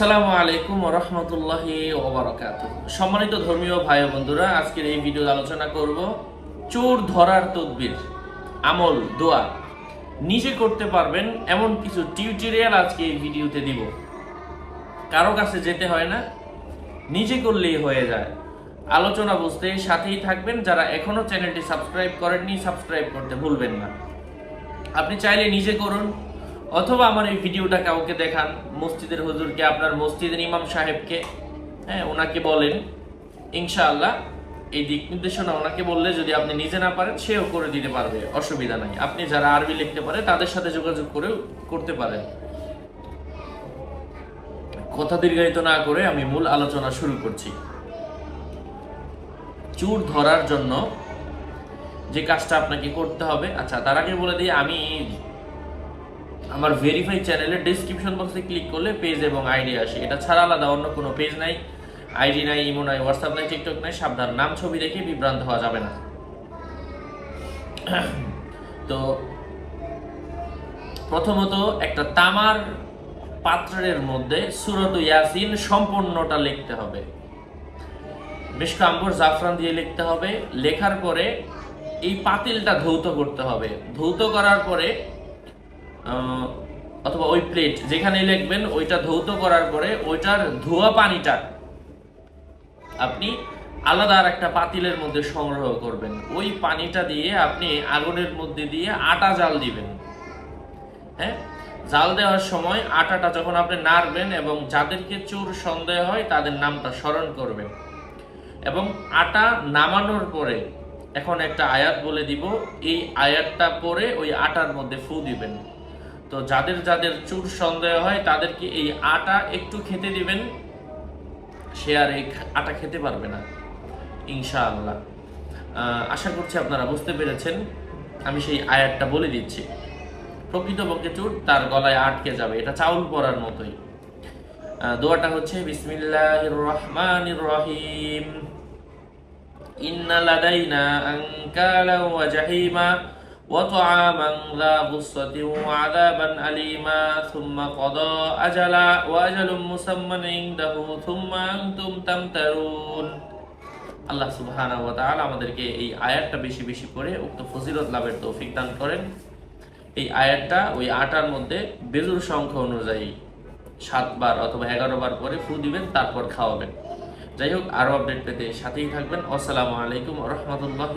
আসসালামু আলাইকুম রহমতুল্লাহি ওবরাকাত সম্মানিত ধর্মীয় ভাই বন্ধুরা, আজকের এই ভিডিও আলোচনা করব চোর ধরার তদবির, আমল, দোয়া। নিজে করতে পারবেন এমন কিছু টিউটোরিয়াল আজকে এই ভিডিওতে দিব। কারও কাছে যেতে হয় না, নিজে করলেই হয়ে যায়। আলোচনা বুঝতে সাথেই থাকবেন, যারা এখনও চ্যানেলটি সাবস্ক্রাইব করেননি, সাবস্ক্রাইব করতে ভুলবেন না। আপনি চাইলে নিজে করুন অথবা আমার এই ভিডিওটা কাউকে দেখান, মসজিদের হুজুরকে, আপনার মসজিদের ইমাম সাহেবকে হ্যাঁ ওনাকে বলেন, ইনশাআল্লাহ এই দিক নির্দেশনা ওনাকে বললে যদি আপনি নিজে না পারেন, সেও করে দিতে পারবে, অসুবিধা নাই। আপনি যারা আরবি লিখতে পারে, তাদের সাথে যোগাযোগ করেও করতে পারেন। কথা দীর্ঘায়িত না করে আমি মূল আলোচনা শুরু করছি। চুর ধরার জন্য যে কাজটা আপনাকে করতে হবে আচ্ছা তার আগে বলে দিই, আমি আমার ভেরিফাই চ্যানেলের ডিসক্রিপশন বক্সে ক্লিক করলে পেজ এবং আইডি আসে। এটা ছাড়া আলাদা, অন্য কোনো পেজ নাই। আইডি নাই ইমো নাই হোয়াটসঅ্যাপ নাই টিকটক নাই, সাবধান। নাম, ছবি দেখে বিভ্রান্ত হওয়া যাবে না। তো প্রথমত একটা তামার পাত্রের মধ্যে সুরত ইয়াসিন সম্পূর্ণটা লিখতে হবে। মিশকা আম্বর জাফরান দিয়ে লিখতে হবে। লেখার পরে এই পাতিলটা ধৌত করতে হবে। ধৌত করার পরে অথবা ওই প্লেট যেখানে লিখবেন, ওইটা ধৌত করার পরে ওইটার ধোয়া পানিটা আপনি আলাদা আর একটা পাতিলের মধ্যে সংগ্রহ করবেন। ওই পানিটা দিয়ে আপনি আগুনের মধ্যে দিয়ে আটা জাল দিবেন। হ্যাঁ? জাল দেওয়ার সময় আটাটা যখন আপনি নাড়বেন এবং যাদেরকে চোর সন্দেহ হয়, তাদের নামটা স্মরণ করবেন। এবং আটা নামানোর পরে এখন একটা আয়াত বলে দিব, এই আয়াতটা পরে ওই আটার মধ্যে ফু দিবেন। তো যাদের যাদের চুর সন্দেহ হয়, তাদেরকে এই আটা একটু খেতে দিবেন। সে আর এই আটা খেতে পারবে না, ইনশাআল্লাহ। আশা করছি আপনারা বুঝতে পেরেছেন। আমি সেই আয়াতটা বলে দিচ্ছি। প্রকৃতপক্ষে চুর তার গলায় আটকে যাবে, এটা চাউল পরার মতোই। দোয়াটা হচ্ছে, বিসমিল্লাহির রহমানির রহিম। ইন্না লাদাইনা আনকালা ওয়া জাহিমা। গুসসাতিন ওয়া আযাবান আলিমা থুম্মা ক্বাদা আজালা ওয়া আজালুম মুসাম্মান ইনদাহু থুম্মা আনতুম তামতারুন আল্লাহ তাআলা আমাদেরকে এই আয়াতটা বেশি বেশি করে উক্ত ফজিলত লাভের তৌফিক দান করেন। এই আয়াতটা ওই আটার মধ্যে বেজুর সংখ্যা অনুযায়ী সাতবার অথবা এগারো বার করে ফু দিবেন, তারপর খাওয়াবেন। যাই হোক আরও আপডেট পেতে সাথেই থাকবেন। আসসালামু আলাইকুম রহমতুল্লাহ